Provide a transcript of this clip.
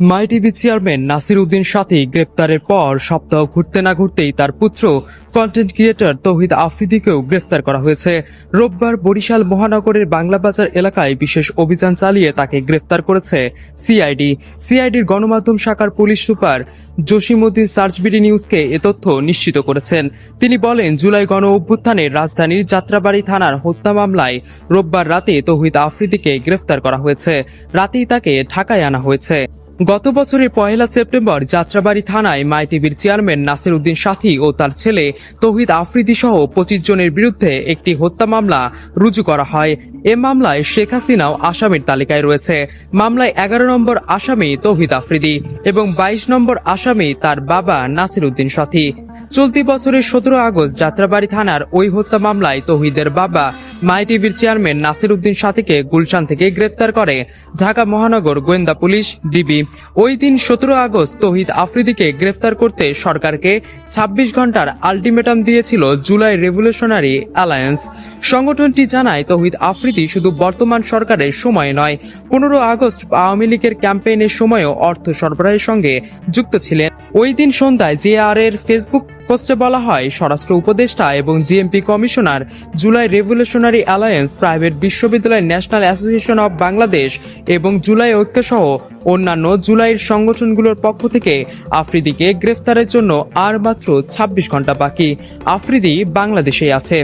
My TV chairman Nasir Uddin Sathi গ্রেপ্তারের পর সপ্তাহ ঘুরতে না ঘুরতেই তার পুত্র কন্টেন্ট ক্রিয়েটর তৌহিদ আফ্রিদিকেও গ্রেফতার করা হয়েছে। রোববার বরিশাল মহানগরের বাংলাবাজার এলাকায় বিশেষ অভিযান চালিয়ে তাকে গ্রেফতার করেছে সিআইডি। সিআইডির গণমাধ্যম শাখার পুলিশ সুপার জসিমুদ্দিন সার্চবিডি নিউজকে এ তথ্য নিশ্চিত করেছেন। তিনি বলেন, জুলাই গণ অভ্যুত্থানে রাজধানীর যাত্রাবাড়ি থানার হত্যা মামলায় রোববার রাতে তৌহিদ আফ্রিদিকে গ্রেফতার করা হয়েছে। রাতেই তাকে ঢাকায় আনা হয়েছে। গত বছরের পয়লা সেপ্টেম্বর যাত্রাবাড়ি থানায় মাই টিভির চেয়ারম্যান নাসির উদ্দিন সাথী ও তার ছেলে তৌহিদ আফ্রিদি সহ পঁচিশ জনের বিরুদ্ধে একটি হত্যা মামলা রুজু করা হয়। এ মামলায় শেখ হাসিনাও আসামির তালিকায় রয়েছে। মামলায় এগারো নম্বর আসামি তৌহিদ আফ্রিদি এবং বাইশ নম্বর আসামি তার বাবা নাসির উদ্দিন সাথী। চলতি বছরের সতেরো আগস্ট যাত্রাবাড়ি থানার ওই হত্যা মামলায় তৌহিদের বাবা মাই টিভির চেয়ারম্যান নাসির উদ্দিন সাথীকে গুলশান থেকে গ্রেপ্তার করে ঢাকা মহানগর গোয়েন্দা পুলিশ, ডিবি। ওই দিন সতেরো আগস্ট তহিদ আফ্রিদিকে গ্রেফতার করতে সরকারকে ২৬ ঘণ্টার আলটিমেটাম দিয়েছিল জুলাই রেভলিউশনারি অ্যালায়েন্স। সংগঠনটি জানায়, তৌহিদ আফ্রিদি শুধু বর্তমান সরকারের সময় নয়, পনেরো আগস্ট আওয়ামী লীগের ক্যাম্পেইনের সময়ও অর্থ সরবরাহের সঙ্গে যুক্ত ছিলেন। ওই দিন সন্ধ্যায় জেআর এর ফেসবুক পোস্টে বলা হয়, স্বরাষ্ট্র উপদেষ্টা এবং DMP commissioner July revolutionary alliance, private বিশ্ববিদ্যালয় ন্যাশনাল অ্যাসোসিয়েশন অব বাংলাদেশ এবং জুলাই ঐক্যসহ অন্যান্য জুলাইয়ের সংগঠনগুলোর পক্ষ থেকে আফ্রিদিকে গ্রেফতারের জন্য আর মাত্র ২৬ ঘণ্টা বাকি। আফ্রিদি বাংলাদেশেই আছে।